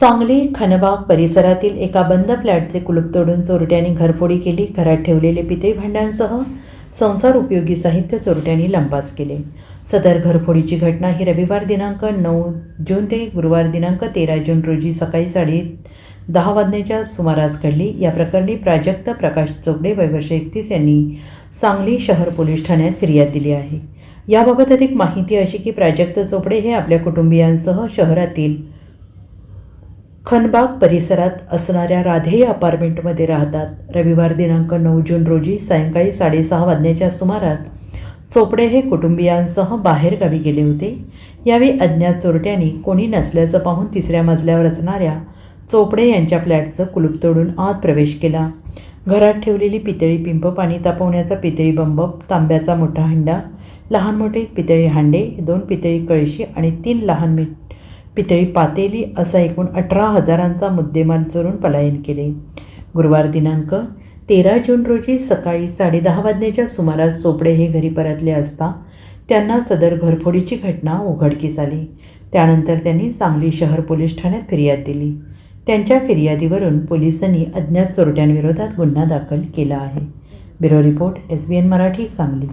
सांगली खनबाग परिसरातील एका बंद फ्लॅटचे कुलूप तोडून चोरट्यांनी घरफोडी केली. घरात ठेवलेले पितळी भांड्यांसह संसार उपयोगी साहित्य चोरट्यांनी लंपास केले. सदर घरफोडीची घटना ही रविवार दिनांक नऊ जून ते गुरुवार दिनांक तेरा जून रोजी सकाळी साडे दहा वाजण्याच्या सुमारास घडली. या प्रकरणी प्राजक्त प्रकाश चोपडे वयवर्ष एकतीस यांनी सांगली शहर पोलीस ठाण्यात फिर्याद दिली आहे. याबाबत अधिक माहिती अशी की प्राजक्त चोपडे हे आपल्या कुटुंबियांसह शहरातील खनबाग परिसरात असणाऱ्या राधेय अपार्टमेंटमध्ये राहतात. रविवार दिनांक नऊ जून रोजी सायंकाळी साडेसहा वाजण्याच्या सुमारास चोपडे हे कुटुंबियांसह बाहेरगावी गेले होते. यावेळी अज्ञात चोरट्यांनी कोणी नसल्याचं पाहून तिसऱ्या मजल्यावर असणाऱ्या चोपडे यांच्या फ्लॅटचं कुलूप तोडून आत प्रवेश केला. घरात ठेवलेली पितळी पिंप पाणी तापवण्याचा पितळी बंब तांब्याचा मोठा हंडा लहान मोठे पितळी हांडे दोन पितळी कळशी आणि तीन लहान मी पितळी पातेली असा एकूण अठरा हजारांचा मुद्देमाल चोरून पलायन केले. गुरुवार दिनांक तेरा जून रोजी सकाळी साडेदहा वाजण्याच्या सुमारास चोपडे हे घरी परतले असता त्यांना सदर घरफोडीची घटना उघडकीस आली. त्यानंतर त्यांनी सांगली शहर पोलीस ठाण्यात फिर्याद दिली. त्यांच्या फिर्यादीवरून पोलिसांनी अज्ञात चोरट्यांविरोधात गुन्हा दाखल केला आहे. Bureau report S B N Marathi Sangli.